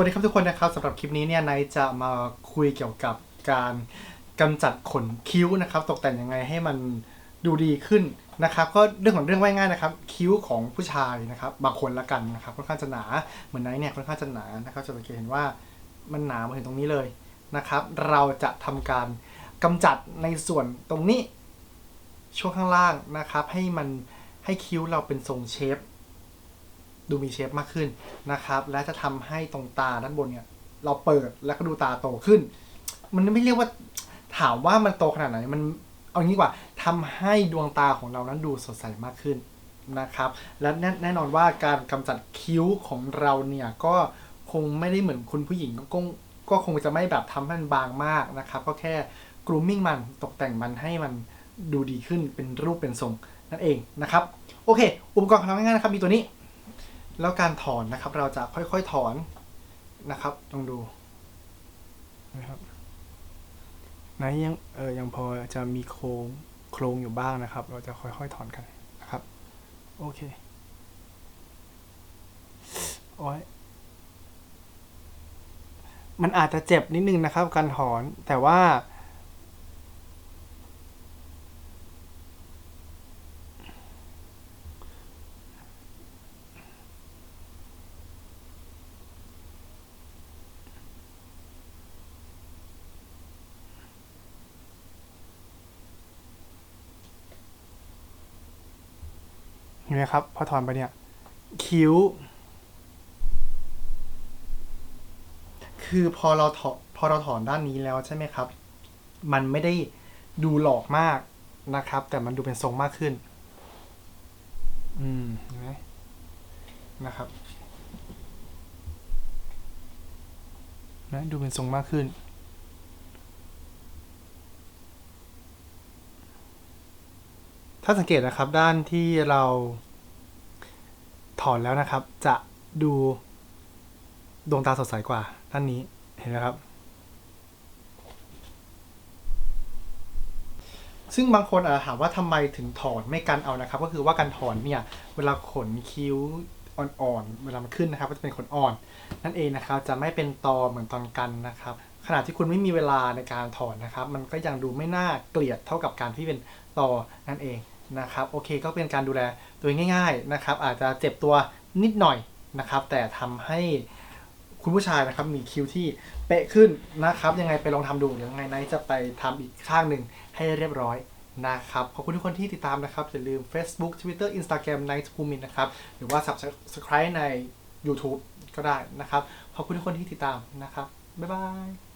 วัสดีครับทุกคนนะครับสำหรับคลิปนี้เนี่ยไนท์จะมาคุยเกี่ยวกับการกำจัดขนคิ้วนะครับ ตกแต่งยังไงให้มันดูดีขึ้นนะครับ ก็เรื่องของเรื่องง่ายๆนะครับ คิ้วของผู้ชายนะครับบางคนละกันนะครับค่อนข้างจะหนาเหมือนไนท์เนี่ยค่อนข้างจะหนานะครับจะสังเกตเห็นว่ามันหนามาถึงตรงนี้เลยนะครับ เราจะทำการกำจัดในส่วนตรงนี้ช่วงข้างล่างนะครับ ให้มันให้คิ้วเราเป็นทรงเชฟ ดูมีเชฟมากขึ้นนะครับ และจะทำให้ตรงตาด้านบนเนี่ย เราเปิดแล้วก็ดูตาโตขึ้น มันไม่เรียกว่าถามว่ามันโตขนาดไหนมันเอางี้กว่าทำให้ดวงตาของเรานั้นดูสดใสมากขึ้นนะครับ และแน่แน่นอนว่าการกำจัดคิ้วของเราเนี่ยก็คงไม่ได้เหมือนคุณผู้หญิงก็คงก็คงจะไม่แบบทำให้มันบางมากนะครับ ก็แค่ grooming มันตกแต่งมันให้มันดูดีขึ้นเป็นรูปเป็นทรงนั่นเองนะครับ โอเค อุปกรณ์ของเราง่ายๆนะครับ มีตัวนี้ แล้วการถอนนะครับ เราจะค่อยๆถอนนะครับลองดูนะครับไหนยังเออยังพอจะมีโครงโครงอยู่บ้างนะครับ เราจะค่อยๆถอนกันนะครับ โอเคโอ้ยมันอาจจะเจ็บนิดนึงนะครับ การถอนแต่ว่า ห็นไหมครับ พอถอนไปเนี่ย คิ้ว คือพอเราถอพอเราถอนด้านนี้แล้วใช่ไหมครับ มันไม่ได้ดูหลอกมากนะครับ แต่มันดูเป็นทรงมากขึ้น อืมเห็นไหมนะครับนะดูเป็นทรงมากขึ้น ถ้าสังเกตนะครับด้านที่เราถอนแล้วนะครับ จะดูดวงตาสดใสกว่าด้านนี้เห็นไหมครับ ซึ่งบางคนอาจจะถามว่าทำไมถึงถอนไม่กันเอานะครับ ก็คือว่าการถอนเนี่ย เวลาขนคิ้ว อ่อนๆเวลามันขึ้นนะครับ ก็จะเป็นขนอ่อน นั่นเองนะครับจะไม่เป็นตอเหมือนตอนกันนะครับ ขณะที่คุณไม่มีเวลาในการถอนนะครับ มันก็ยังดูไม่น่าเกลียดเท่ากับการที่เป็นตอนั่นเองนะครับโอเคก็เป็นการดูแลตัวง่ายๆนะครับ อาจจะเจ็บตัวนิดหน่อยนะครับ แต่ทำให้คุณผู้ชายนะครับมีคิ้วที่เป๊ะขึ้นนะครับ ยังไงไปลองทำดูเดี๋ยวยังไงไนท์จะไปทำอีกข้างหนึ่งให้เรียบร้อย นะครับ ขอบคุณทุกคนที่ติดตามนะครับ อย่าลืม Facebook Twitter Instagram Night p u m i n นะครับ หรือว่า Subscribe ใน YouTube ก็ได้นะครับ ขอบคุณทุกคนที่ติดตามนะครับ บ๊ายบาย